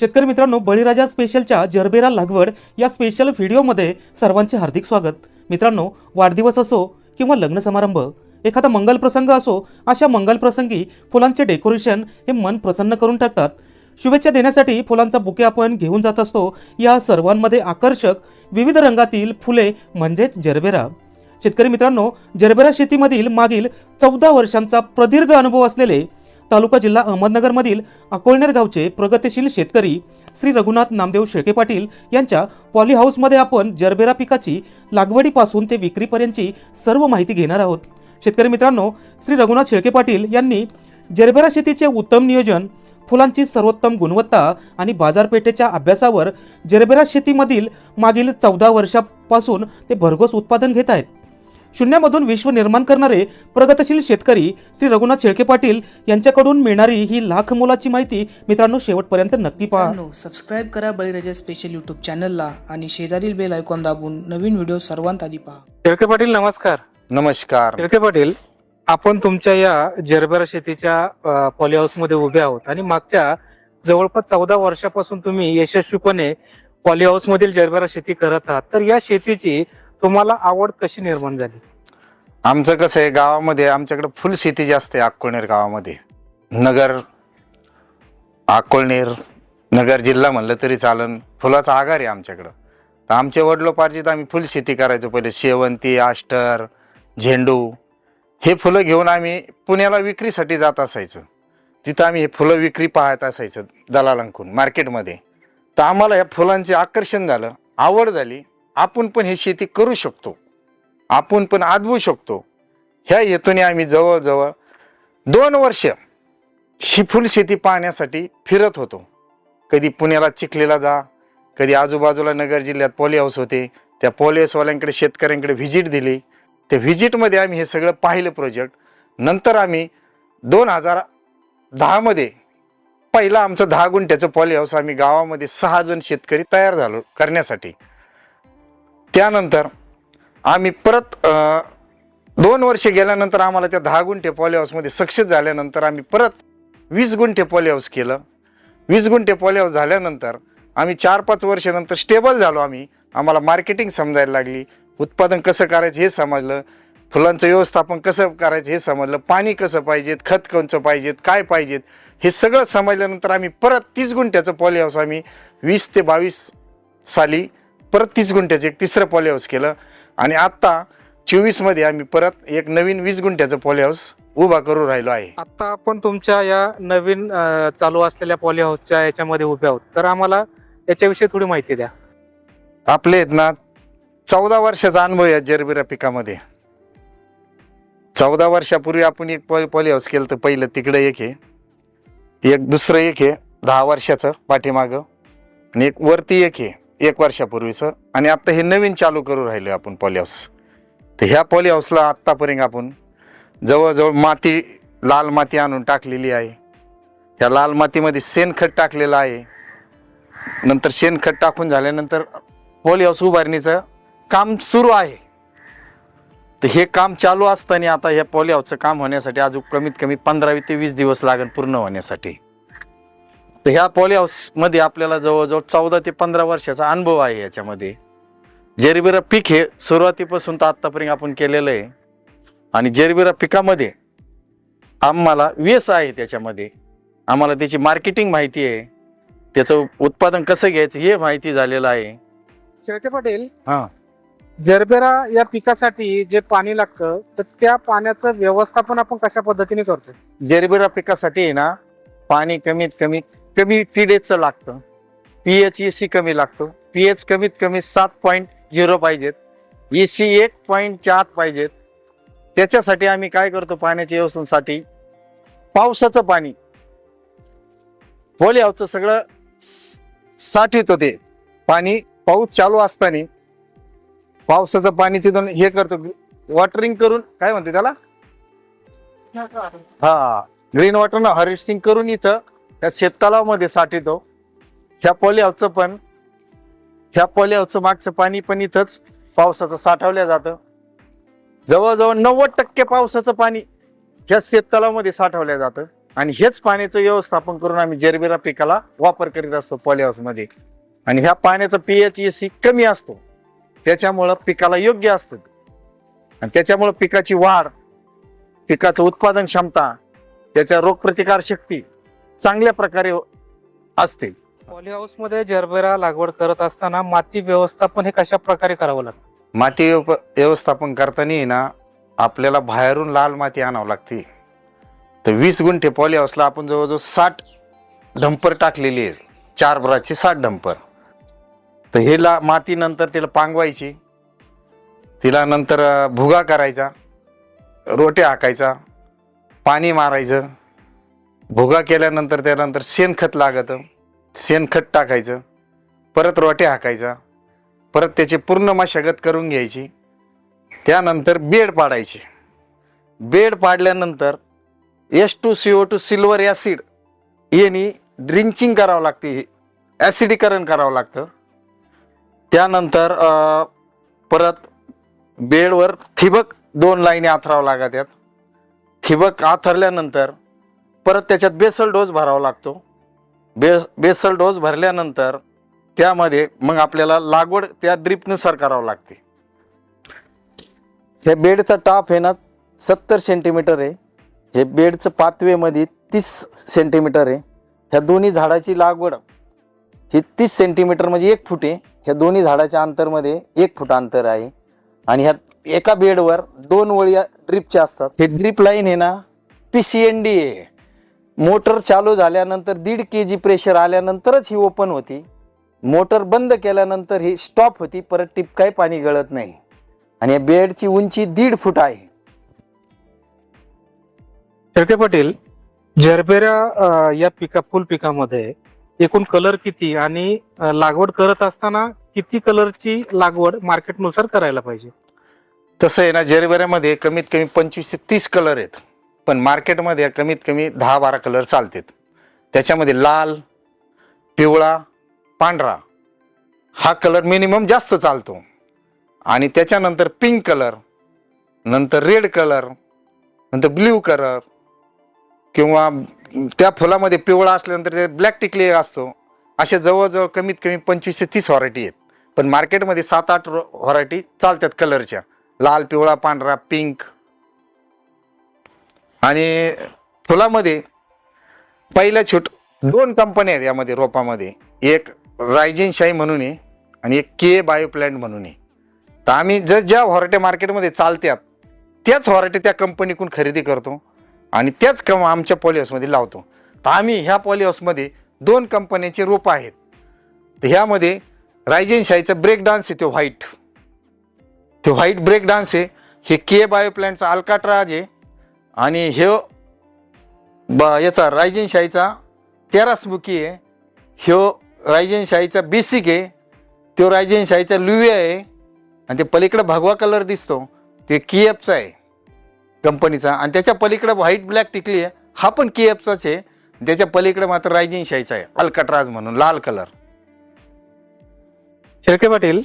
शेतकरी मित्रांनो बळीराजा स्पेशलच्या जरबेरा लागवड या स्पेशल व्हिडिओमध्ये सर्वांचे हार्दिक स्वागत. मित्रांनो वाढदिवस असो किंवा लग्न समारंभ एखादा मंगल प्रसंग असो अशा मंगल प्रसंगी फुलांचे डेकोरेशन हे मन प्रसन्न करून टाकतात. शुभेच्छा देण्यासाठी फुलांचा बुके आपण घेऊन जात असतो. या सर्वांमध्ये आकर्षक विविध रंगातील फुले म्हणजेच जरबेरा. शेतकरी मित्रांनो जरबेरा शेतीमधील मागील चौदा वर्षांचा प्रदीर्घ अनुभव असलेले तालुका जिल्हा अहमदनगरमधील अकोळनेर गावचे प्रगतिशील शेतकरी श्री रघुनाथ नामदेव शेळके पाटील यांच्या पॉली हाऊसमध्ये आपण जरबेरा पिकाची लागवडीपासून ते विक्रीपर्यंतची सर्व माहिती घेणार आहोत. शेतकरी मित्रांनो श्री रघुनाथ शेळके पाटील यांनी जरबेरा शेतीचे उत्तम नियोजन फुलांची सर्वोत्तम गुणवत्ता आणि बाजारपेठेच्या अभ्यासावर जरबेरा शेतीमधील मागील चौदा वर्षापासून ते भरघोस उत्पादन घेत आहेत. शून्यामधून विश्व निर्माण करणारे प्रगतशील शेतकरी श्री रघुनाथ शेळके पाटील यांच्याकडून मिळणारी ही लाख मोलाची माहिती मित्रांनो शेवटपर्यंत नक्की पहा. सबस्क्राईब करा बळीराजा स्पेशल यूट्यूब चॅनलला आणि शेजारील बेल आयकॉन दाबून नवीन व्हिडिओ सर्वांत आधी पहा. शेळके पाटील नमस्कार. नमस्कार. शेळके पाटील आपण तुमच्या या जरबेरा शेतीच्या पॉली हाऊसमध्ये उभे आहोत आणि मागच्या जवळपास चौदा वर्षापासून तुम्ही यशस्वीपणे पॉली हाऊस मधील जरबेरा शेती करत आहात. तर या शेतीची तुम्हाला आवड कशी निर्माण झाली? आमचं कसं आहे गावामध्ये आमच्याकडे फुल शेती जास्त आहे अक्कोळनेर गावामध्ये. नगर अक्कोळनेर नगर जिल्हा म्हणलं तरी चालन फुलाचा आगार आहे आमच्याकडं. तर आमचे वडिलोपार्जित आम्ही फुल शेती करायचो पहिले शेवंती आष्टर झेंडू हे फुलं घेऊन आम्ही पुण्याला विक्रीसाठी जात असायचो. तिथं आम्ही हे फुलं विक्री पाहत असायचं दलालांकडून मार्केटमध्ये. तर आम्हाला ह्या फुलांचे आकर्षण झालं आवड झाली. आपण पण हे शेती करू शकतो. आपण पण आदवू शकतो. ह्या हेतूने आम्ही जवळजवळ दोन वर्ष ही शेती पाहण्यासाठी फिरत होतो. कधी पुण्याला चिखलीला जा कधी आजूबाजूला नगर जिल्ह्यात पॉली हाऊस होते. त्या पॉली हाऊसवाल्यांकडे शेतकऱ्यांकडे व्हिजिट दिली. त्या व्हिजिटमध्ये आम्ही हे सगळं पाहिलं प्रोजेक्ट नंतर आम्ही दोन हजार दहामध्ये पहिला आमचं दहा गुंठ्याचं पॉली हाऊस आम्ही गावामध्ये सहा जण शेतकरी तयार झालो करण्यासाठी. त्यानंतर आम्ही परत दोन वर्ष गेल्यानंतर आम्हाला त्या दहा गुंठे पॉलीहाऊसमध्ये सक्सेस झाल्यानंतर आम्ही परत वीस गुंठे पॉलीहाऊस केलं. वीस गुंठे पॉलीहाऊस झाल्यानंतर आम्ही चार पाच वर्षानंतर स्टेबल झालो आम्ही. आम्हाला मार्केटिंग समजायला लागली. उत्पादन कसं करायचं हे समजलं. फुलांचं व्यवस्थापन कसं करायचं हे समजलं. पाणी कसं पाहिजेत खत कोणचं पाहिजेत काय पाहिजेत हे सगळं समजल्यानंतर आम्ही परत तीस गुंठ्याचं पॉलीहाऊस आम्ही वीस ते बावीस साली परत तीस गुंठ्याचं एक तिसरं पॉली हाऊस केलं. आणि आत्ता चोवीसमध्ये आम्ही परत एक नवीन वीस गुंठ्याचं पॉली हाऊस उभा करू राहिलो आहे. आता आपण तुमच्या या नवीन चालू असलेल्या पॉली हाऊसच्या याच्यामध्ये उभे आहोत. तर आम्हाला याच्याविषयी थोडी माहिती द्या. आपले आहेत ना चौदा वर्षाचा अनुभव आहे जरबिरा पिकामध्ये. चौदा वर्षापूर्वी आपण एक पॉली पॉली हाऊस केलं तर पहिलं तिकडं एक आहे. एक दुसरं एक आहे दहा वर्षाचं पाठीमागं. आणि एक वरती एक आहे. एक वर्षापूर्वीचं. आणि आत्ता हे नवीन चालू करू राहिलो आपण पॉली हाऊस तर ह्या पॉली हाऊसला आत्तापर्यंत आपण जवळजवळ माती लाल माती आणून टाकलेली आहे. त्या लाल मातीमध्ये शेणखत टाकलेलं आहे. नंतर शेणखत टाकून झाल्यानंतर पॉली हाऊस उभारणीचं काम सुरू आहे. तर हे काम चालू असताना आता ह्या पॉली हाऊसचं काम होण्यासाठी अजून कमीत कमी पंधरावी ते वीस दिवस लागेल पूर्ण होण्यासाठी. तर ह्या पॉली हाऊसमध्ये आपल्याला जवळजवळ चौदा ते पंधरा वर्षाचा अनुभव आहे याच्यामध्ये. जेरबिरा पीक हे सुरुवातीपासून तर आत्तापर्यंत आपण केलेलं आहे. आणि जेरबिरा पिकामध्ये आम्हाला व्यस आहे त्याच्यामध्ये. आम्हाला त्याची मार्केटिंग माहिती आहे. त्याचं उत्पादन कसं घ्यायचं हे माहिती झालेलं आहे. शेळके पाटील हा. जरबेरा या पिकासाठी जे पाणी लागतं तर त्या पाण्याचं व्यवस्थापन आपण कशा पद्धतीने करतो जेरबिरा पिकासाठी आहे ना पाणी कमीत कमी कमी पिडेचं लागतं. पी एच ई सी कमी लागतो. पी एच कमीत कमी सात पॉईंट झिरो पाहिजेत. ई सी एक पॉईंटच्या आत पाहिजेत. त्याच्यासाठी आम्ही काय करतो? पाण्याच्या व्यवस्थेसाठी पावसाचं पाणी. पोली हाऊसचं सगळं साठवतो ते. पाणी पाऊस चालू असताना पावसाचं पाणी तिथून हे करतो. वॉटरिंग करून काय म्हणते त्याला? हा ग्रीन वॉटर हार्वेस्टिंग करून इथं त्या शेततलावामध्ये साठवतो ह्या पॉली पण ह्या पॉली मागचं पाणी पण इथंच पावसाचं साठवलं जातं. जवळजवळ नव्वद टक्के पावसाचं पाणी ह्या शेततलावामध्ये साठवलं जातं. आणि हेच पाण्याचं व्यवस्थापन करून आम्ही जरबेरा पिकाला वापर करीत असतो पॉलिहाऊसमध्ये आणि ह्या पाण्याचा पीएच एसी कमी असतो. त्याच्यामुळं पिकाला योग्य असतं. आणि त्याच्यामुळं पिकाची वाढ पिकाचं उत्पादन क्षमता त्याच्या रोगप्रतिकार शक्ती चांगल्या प्रकारे असते पॉलीहाऊसमध्ये जरबेरा लागवड करत असताना माती व्यवस्थापन हे कशा प्रकारे करावं लागतं? माती व्यव- व्यवस्थापन करताना ना आपल्याला बाहेरून लाल माती आणावं लागते. तर वीस गुंठे पॉली हाऊसला आपण जवळजवळ साठ डंपर टाकलेली आहे चार ब्राचे साठ डंपर. तर हे ला माती नंतर तिला पांगवायची. तिला नंतर भुगा करायचा. रोटे हाकायचा. पाणी मारायचं. भुगा केल्यानंतर त्यानंतर शेणखत लागतं. शेणखत टाकायचं. परत रोटे हाकायचा. परत त्याची पूर्ण मशागत करून घ्यायची. त्यानंतर बेड पाडायचे. Bed पाडल्यानंतर S two C O two silver acid यांनी ड्रिंचिंग करावं लागते. ॲसिडीकरण करावं लागतं. त्यानंतर परत बेडवर थिबक दोन लाईनी आथरावं लागत आहेत थिबक आथरल्यानंतर परत त्याच्यात बेसल डोस भरावा लागतो. बे बेसल डोस भरल्यानंतर त्यामध्ये मग आपल्याला लागवड त्या ड्रिपनुसार करावं लागते. हे बेडचा टॉप आहे ना सत्तर सेंटीमीटर आहे. हे बेडचं पातवेमध्ये तीस सेंटीमीटर आहे. ह्या दोन्ही झाडाची लागवड ही तीस सेंटीमीटर म्हणजे एक फूट आहे. ह्या दोन्ही झाडाच्या अंतरमध्ये एक फूट अंतर आहे. आणि ह्या एका बेडवर दोन वळी ड्रिपच्या असतात. हे ड्रिप लाईन आहे ना पी सी एन डी आहे मोटर चालू झाल्यानंतर दीड के जी प्रेशर आल्यानंतरच ही ओपन होती. मोटर बंद केल्यानंतर ही स्टॉप होती परत टिपकाय पाणी गळत नाही. आणि या बेडची उंची दीड फूट आहे. शेळके पाटील जरबेरा या पिका फुल पिकामध्ये एकूण कलर किती आणि लागवड करत असताना किती कलरची लागवड मार्केटनुसार करायला पाहिजे? तसं आहे ना जरबऱ्यामध्ये कमीत कमी पंचवीस ते तीस कलर आहेत. पण मार्केटमध्ये कमीत कमी दहा बारा कलर चालतात. त्याच्यामध्ये लाल पिवळा पांढरा हा कलर मिनिमम जास्त चालतो. आणि त्याच्यानंतर पिंक कलर नंतर रेड कलर नंतर ब्ल्यू कलर किंवा त्या फुलामध्ये पिवळा असल्यानंतर ते ब्लॅक टिकली असतो. असे जवळजवळ कमीत कमी पंचवीस ते तीस व्हरायटी आहेत. पण मार्केटमध्ये सात आठ व्हरायटी चालतात कलरच्या. लाल पिवळा पांढरा पिंक आणि फुलामध्ये पहिल्या छोट दोन कंपन्या आहेत यामध्ये रोपामध्ये. एक रायजिन शाही म्हणून आहे आणि एक के बायोप्लॅन्ट म्हणून आहे. तर आम्ही जर ज्या व्हरायटी मार्केटमध्ये चालतात त्याच व्हरायटी त्या कंपनीकडून खरेदी करतो आणि त्याच कम आमच्या पॉलिहाऊसमध्ये लावतो. तर आम्ही ह्या पॉलिहाऊसमध्ये दोन कंपन्यांचे रोपं आहेत. तर ह्यामध्ये रायजिन शाहीचं ब्रेक डान्स आहे तो व्हाईट ते व्हाईट ब्रेक डान्स आहे. हे के बायोप्लॅनचा अल्काट्राज आहे. आणि हे ब याचा रायजनशाहीचा तेरासमुखी आहे. ह्यो रायजनशाहीचा बेसिक आहे. तो रायजनशाहीचा शाहीचा लुविया आहे. आणि ते पलीकडं भगवा कलर दिसतो. ते किएफचा आहे कंपनीचा. आणि त्याच्या पलीकडं व्हाईट ब्लॅक टिकली आहे. हा पण किएफचाच आहे. त्याच्या पलीकडे मात्र रायजिन शाहीचा आहे. अल्काट्राज म्हणून लाल कलर. शेळके पाटील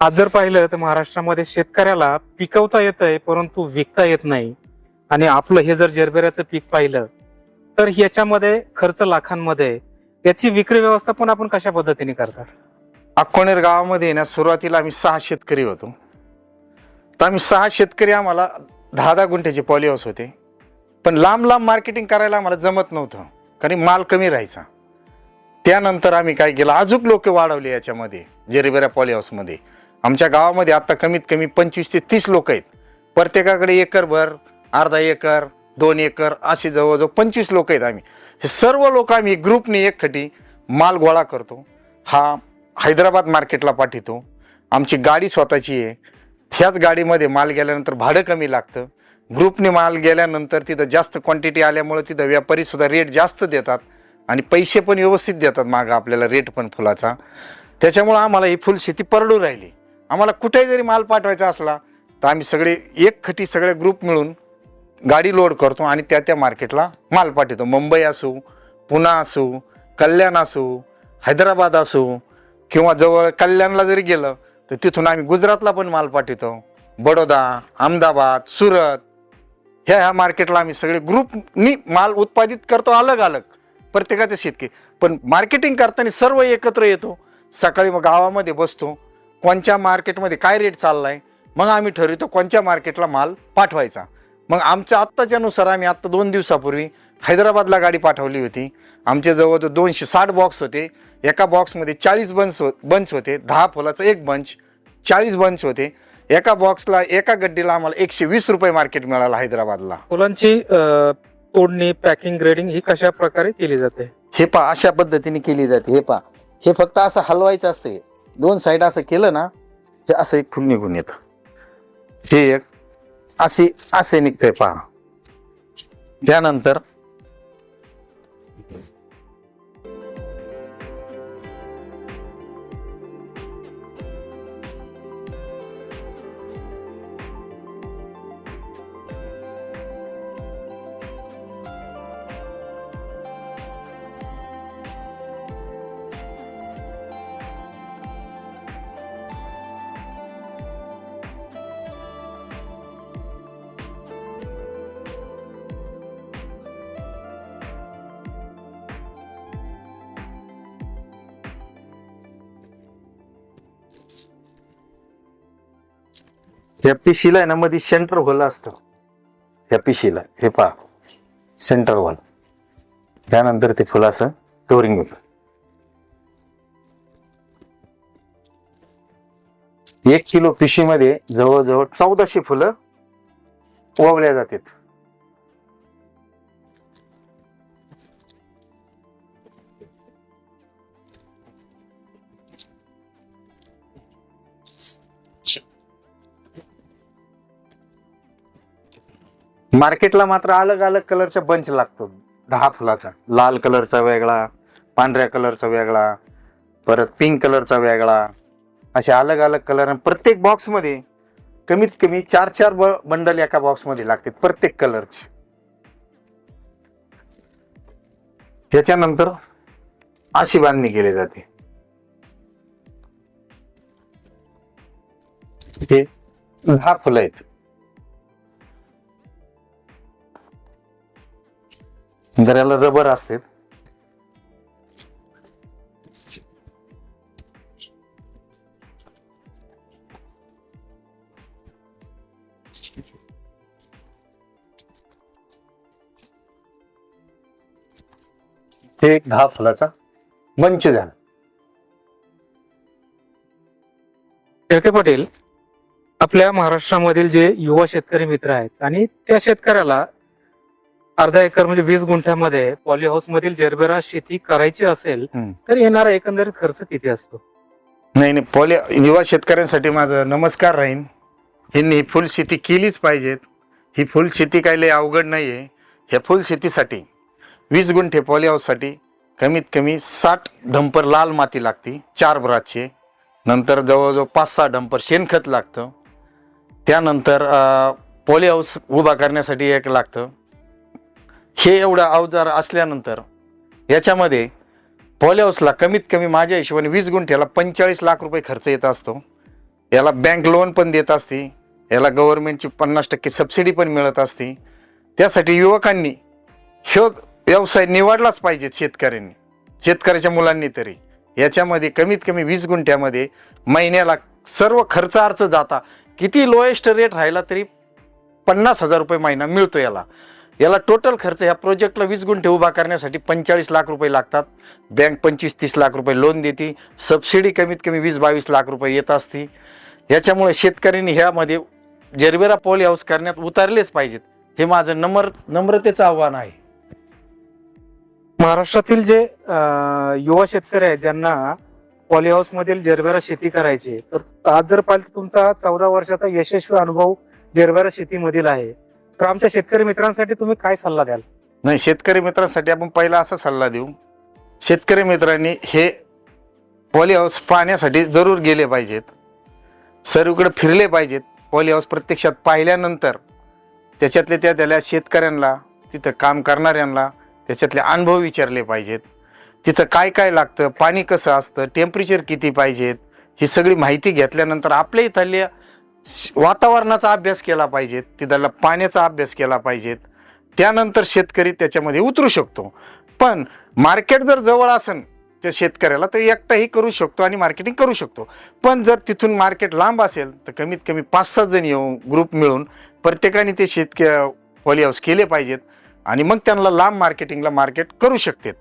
आज जर पाहिलं तर महाराष्ट्रामध्ये शेतकऱ्याला पिकवता येतंय परंतु विकता येत नाही. आणि आपलं हे जर जरबेऱ्याचं पीक पाहिलं तर याच्यामध्ये खर्च लाखांमध्ये. याची विक्री व्यवस्थापन आपण कशा पद्धतीने करतात? अक्कोनेर गावामध्ये ना सुरुवातीला आम्ही सहा शेतकरी होतो. तर आम्ही सहा शेतकरी आम्हाला दहा दहा गुंठ्याचे पॉलिहाऊस होते. पण लांब लांब मार्केटिंग करायला आम्हाला जमत नव्हतं कारण माल कमी राहायचा. त्यानंतर आम्ही काय केलं अजून लोक वाढवले याच्यामध्ये जेरेबेरा पॉलिहाऊसमध्ये आमच्या गावामध्ये आत्ता कमीत कमी पंचवीस ते तीस लोक आहेत. प्रत्येकाकडे एकरभर अर्धा एकर दोन एकर असे जवळजवळ पंचवीस लोक आहेत आम्ही. हे सर्व लोक आम्ही ग्रुपने एकखटी माल गोळा करतो. हा हैदराबाद मार्केटला पाठवतो. आमची गाडी स्वतःची आहे. त्याच गाडीमध्ये माल गेल्यानंतर भाडं कमी लागतं. ग्रुपने माल गेल्यानंतर तिथं जास्त क्वांटिटी आल्यामुळं तिथं व्यापारीसुद्धा रेट जास्त देतात आणि पैसे पण व्यवस्थित देतात मागं आपल्याला रेट पण फुलाचा. त्याच्यामुळं आम्हाला ही फुलशेती परडू राहिली. आम्हाला कुठेही जरी माल पाठवायचा असला तर आम्ही सगळे एकखटी सगळे ग्रुप मिळून गाडी लोड करतो आणि त्या त्या मार्केटला माल पाठवतो. मुंबई असू पुणा असू कल्याण असो हैदराबाद असू किंवा जवळ कल्याणला जरी गेलं तर तिथून आम्ही गुजरातला पण माल पाठवतो. बडोदा अहमदाबाद सुरत ह्या ह्या मार्केटला आम्ही सगळे ग्रुपनी माल उत्पादित करतो अलग अलग प्रत्येकाचे शेतकरी. पण मार्केटिंग करताना सर्व एकत्र येतो. सकाळी मग गावामध्ये बसतो. कोणत्या मार्केटमध्ये काय रेट चाललाय? मग आम्ही ठरवतो कोणत्या मार्केटला माल पाठवायचा. मग आमच्या आत्ताच्या नुसार आम्ही आत्ता दोन दिवसापूर्वी हैदराबादला गाडी पाठवली होती. आमच्या जवळ दोनशे साठ बॉक्स होते. एका बॉक्समध्ये चाळीस बंच हो बंच होते. दहा फुलाचं एक बंच चाळीस बंच होते. एका बॉक्सला एका गड्डीला आम्हाला एकशे वीस रुपये मार्केट मिळालं हैदराबादला. फुलांची तोडणी पॅकिंग ग्रेडिंग ही कशा प्रकारे केली जाते? हे पा अशा पद्धतीने केली जाते. हे पा हे फक्त असं हलवायचं असते. दोन साईड असं केलं ना हे असं एक फुल निघून येतं. हे एक असे असे निघतंय पहा. त्यानंतर या पिशीला आहे ना मध्ये सेंटर होल असतं. ह्या पिशीला हे पहा. सेंटर होल त्यानंतर ते फुलं असं कवरिंग होतं. एक किलो पिशीमध्ये जवळजवळ चौदाशे फुलं ओवल्या जातात. मार्केटला मात्र अलग अलग कलरचा बंच लागतो. दहा फुलाचा. लाल कलरचा वेगळा पांढऱ्या कलरचा वेगळा परत पिंक कलरचा वेगळा. असे अलग अलग कलर प्रत्येक बॉक्समध्ये कमीत कमी चार चार ब- बंडल एका बॉक्समध्ये लागतात प्रत्येक कलरचे. त्याच्यानंतर अशी बांधणी केली जाते. हे दहा फुलं आहेत. जर याला रबर असते हे एक दहा फुलाचा मंच झाला शेळके पाटील आपल्या महाराष्ट्रामधील जे युवा शेतकरी मित्र आहेत आणि त्या शेतकऱ्याला अर्धा एकर म्हणजे वीस गुंठ्यामध्ये पॉली हाऊस मधील जरबेरा शेती करायची असेल हम्म. तर येणारा एकंदरीत खर्च किती असतो? नाही नाही पॉली युवा शेतकऱ्यांसाठी माझं नमस्कार राहीन. यांनी ही फुल शेती केलीच पाहिजेत. ही फुल शेती काही लई अवघड नाही आहे ह्या फुल शेतीसाठी वीस गुंठे पॉली हाऊससाठी कमीत कमी साठ डंपर लाल माती लागते चार ब्राचे नंतर जवळजवळ पाच सहा डंपर शेणखत लागतं. त्यानंतर अं, पॉली हाऊस उभा करण्यासाठी एक लागतं. हे एवढं अवजार असल्यानंतर याच्यामध्ये पॉलिहाऊसला कमीत कमी माझ्या हिशोबाने वीस गुंठ्याला पंचेचाळीस लाख रुपये खर्च येत असतो. याला बँक लोन पण देत असते. याला गव्हर्नमेंटची पन्नास टक्के सबसिडी पण मिळत असते. त्यासाठी युवकांनी ह्यो व्यवसाय निवडलाच पाहिजे शेतकऱ्यांनी. शेतकऱ्याच्या मुलांनी तरी. याच्यामध्ये कमीत कमी वीस गुंठ्यामध्ये महिन्याला सर्व खर्च जाता. किती लोएस्ट रेट राहिला तरी पन्नास हजार रुपये महिना मिळतो याला. याला टोटल खर्च ह्या प्रोजेक्टला वीस गुंठे उभा करण्यासाठी पंचेचाळीस लाख रुपये लागतात. बँक पंचवीस तीस लाख रुपये लोन देते. सबसिडी कमीत कमी वीस बावीस लाख रुपये येत असते. याच्यामुळे शेतकऱ्यांनी ह्यामध्ये जरबेरा पॉली हाऊस करण्यात उतारलेच पाहिजेत. हे माझं नम्र नम्रतेचं आव्हान आहे. महाराष्ट्रातील जे युवा शेतकरी आहेत ज्यांना पॉली हाऊस मधील जरबेरा शेती करायची तर आज जर पाहिलं तर तुमचा चौदा वर्षाचा यशस्वी अनुभव जरबेरा शेतीमधील आहे. तर आमच्या शेतकरी मित्रांसाठी तुम्ही काय सल्ला द्याल? नाही शेतकरी मित्रांसाठी आपण पहिला असा सल्ला देऊ. शेतकरी मित्रांनी हे पॉली हाऊस पाहण्यासाठी जरूर गेले पाहिजेत. सर्वीकडे फिरले पाहिजेत. पॉली हाऊस प्रत्यक्षात पाहिल्यानंतर त्याच्यातले त्या त्याला शेतकऱ्यांना तिथं काम करणाऱ्यांना त्याच्यातले अनुभव विचारले पाहिजेत. तिथं काय काय लागतं पाणी कसं असतं टेम्परेचर किती पाहिजेत ही सगळी माहिती घेतल्यानंतर आपल्या इथल्या वातावरणाचा अभ्यास केला पाहिजे तिथला पाण्याचा अभ्यास केला पाहिजेत त्यानंतर शेतकरी त्याच्यामध्ये उतरू शकतो. पण मार्केट जर जवळ असेल त्या शेतकऱ्याला तर एकटाही करू शकतो आणि मार्केटिंग करू शकतो. पण जर तिथून मार्केट लांब असेल तर कमीत कमी पाच सहा जण येऊन ग्रुप मिळून प्रत्येकाने ते शेतक पॉली हाऊस केले पाहिजेत आणि मग त्यांना लांब मार्केटिंगला मार्केट करू शकतात.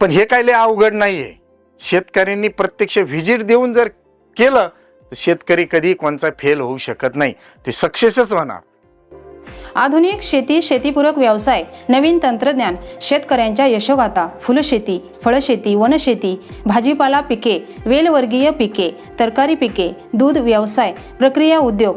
पण हे काय लय अवघड नाही आहे शेतकऱ्यांनी प्रत्यक्ष व्हिजिट देऊन जर केलं तर शेतकरी कधी कोणचा फेल होऊ शकत नाही. ते सक्सेसच होणार. आधुनिक शेती शेतीपूरक व्यवसाय नवीन तंत्रज्ञान शेतकऱ्यांच्या यशोगाथा फुलशेती फळशेती वनशेती भाजीपाला पिके वेलवर्गीय पिके तरकारी पिके दूध व्यवसाय प्रक्रिया उद्योग